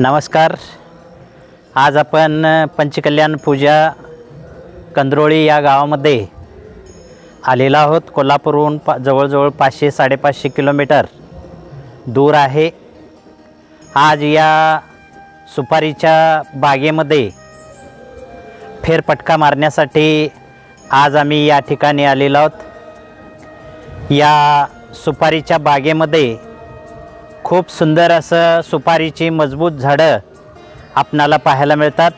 नमस्कार. आज आपण पंचकल्याण पूजा कंद्रोळी या गावामध्ये आलेलो आहोत. कोल्हापूरहून पा जवळजवळ पाचशे साडेपाचशे किलोमीटर दूर आहे. आज या सुपारीच्या बागेमध्ये फेरपटका मारण्यासाठी आज आम्ही या ठिकाणी आलेलो आहोत. या सुपारीच्या बागेमध्ये खूप सुंदर असं सुपारीची मजबूत झाडं आपणाला पाहायला मिळतात.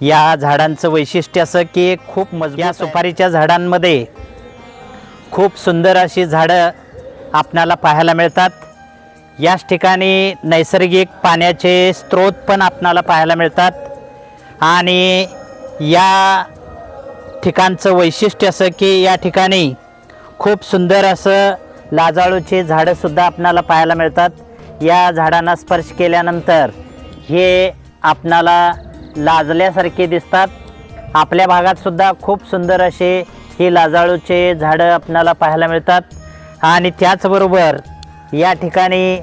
या झाडांचं वैशिष्ट्य असं की खूप मजबूत या सुपारीच्या झाडांमध्ये खूप सुंदर अशी झाडं आपणाला पाहायला मिळतात. याच ठिकाणी नैसर्गिक पाण्याचे स्रोत पण आपणाला पाहायला मिळतात. आणि या ठिकाणचं वैशिष्ट्य असं की या ठिकाणी खूप सुंदर असं लाजाळूचे झाडंसुद्धा आपणाला पाहायला मिळतात. या झाडांना स्पर्श केल्यानंतर हे आपणाला लाजल्यासारखे दिसतात. आपल्या भागातसुद्धा खूप सुंदर असे ही लाजाळूचे झाडं आपणाला पाहायला मिळतात. आणि त्याचबरोबर या ठिकाणी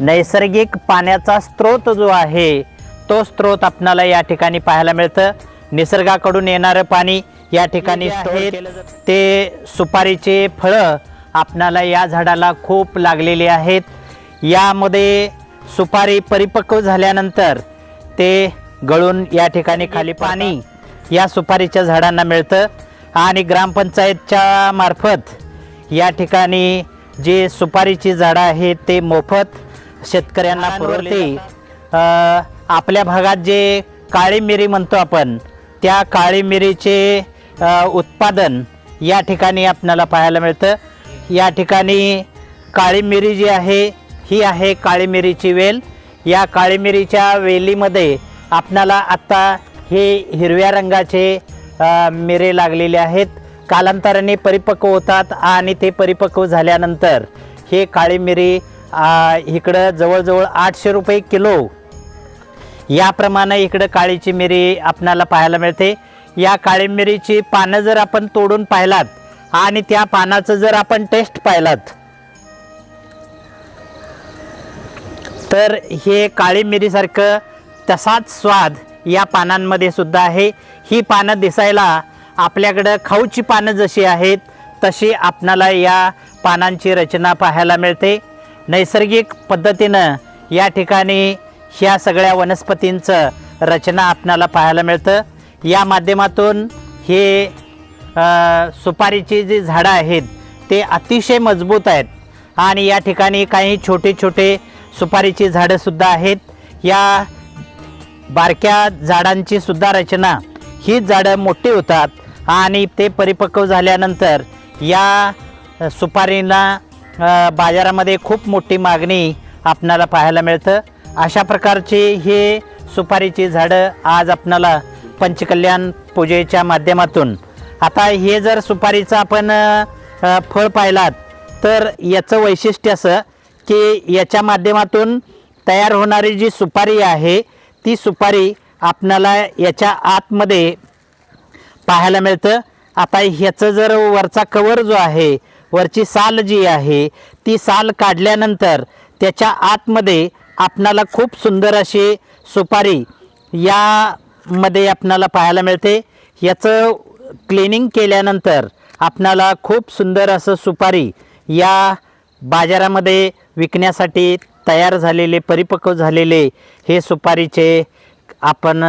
नैसर्गिक पाण्याचा स्रोत जो आहे तो स्रोत आपणाला या ठिकाणी पाहायला मिळतं. निसर्गाकडून येणारं पाणी या ठिकाणी ते सुपारीचे फळं आपणाला या झाडाला खूप लागलेले आहेत. यामध्ये सुपारी परिपक्व झाल्यानंतर ते गळून या ठिकाणी खाली पाणी या सुपारीच्या झाडांना मिळतं. आणि ग्रामपंचायतच्या मार्फत या ठिकाणी जे सुपारीची झाडं आहेत ते मोफत शेतकऱ्यांना पुरवते. आपल्या भागात जे काळी मिरी म्हणतो आपण त्या काळी मिरीचे उत्पादन या ठिकाणी आपल्याला पाहायला मिळतं. या ठिकाणी काळी मिरी जी आहे ही आहे काळी मिरीची वेल. या काळी मिरीच्या वेलीमध्ये आपणाला आत्ता हे हिरव्या रंगाचे मिरे लागलेले आहेत. कालांतराने परिपक्व होतात आणि ते परिपक्व झाल्यानंतर हे काळी मिरी इकडं जवळजवळ आठशे रुपये किलो. याप्रमाणे इकडं काळीची मिरी आपणाला पाहायला मिळते. या काळी मिरीची पानं जर आपण तोडून पाहिलात आणि त्या पानाचं जर आपण टेस्ट पाहिलात तर हे काळी मिरीसारखं तसाच स्वाद या पानांमध्ये सुद्धा आहे. ही पानं दिसायला आपल्याकडं खाऊची पानं जशी आहेत तशी आपणाला या पानांची रचना पाहायला मिळते. नैसर्गिक पद्धतीनं या ठिकाणी ह्या सगळ्या वनस्पतींचं रचना आपणाला पाहायला मिळतं. या माध्यमातून हे सुपारीची जी झाडं आहेत ते अतिशय मजबूत आहेत. आणि या ठिकाणी काही छोटे छोटे सुपारीची झाडंसुद्धा आहेत. या बारक्या झाडांची सुद्धा रचना. ही झाडं मोठी होतात आणि ते परिपक्व झाल्यानंतर या सुपारींना बाजारामध्ये खूप मोठी मागणी आपणाला पाहायला मिळतं. अशा प्रकारची हे सुपारीची झाडं आज आपणाला पंचकल्याण पूजेच्या माध्यमातून आता हे जर सुपारीचं आपण फळ पाहिलात तर याचं वैशिष्ट्य असं की याच्या माध्यमातून तयार होणारी जी सुपारी आहे ती सुपारी आपणाला याच्या आतमध्ये पाहायला मिळतं. आता ह्याचं जर वरचा कवर जो आहे वरची साल जी आहे ती साल काढल्यानंतर त्याच्या आतमध्ये आपणाला खूप सुंदर अशी सुपारी यामध्ये आपणाला पाहायला मिळते. याचं क्लिनिंग केल्यानंतर आपणाला खूप सुंदर असं सुपारी या बाजारामध्ये विकण्यासाठी तयार झालेले परिपक्व झालेले हे सुपारीचे आपण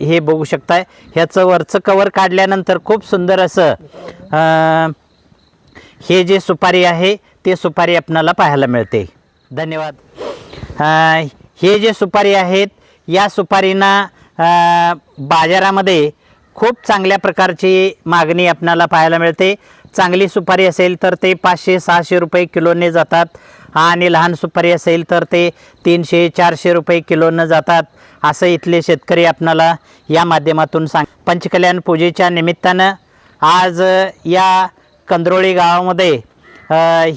हे बघू शकताय. ह्याचं वरचं कवर काढल्यानंतर खूप सुंदर असं हे जे सुपारी आहे ते सुपारी आपणाला पाहायला मिळते. धन्यवाद. हे जे सुपारी आहेत या सुपारींना बाजारामध्ये खूप चांगल्या प्रकारची मागणी आपणाला पाहायला मिळते. चांगली सुपारी असेल तर ते पाचशे सहाशे रुपये किलोने जातात आणि लहान सुपारी असेल तर ते तीनशे चारशे रुपये किलोनं जातात. असं इथले शेतकरी आपणाला या माध्यमातून सांग पंचकल्याण पूजेच्या निमित्तानं आज या कंद्रोळी गावामध्ये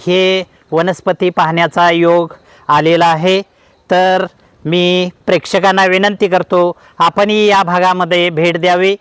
हे वनस्पती पाहण्याचा योग आलेला आहे. तर मी प्रेक्षकांना विनंती करतो आपणही या भागामध्ये भेट द्यावी.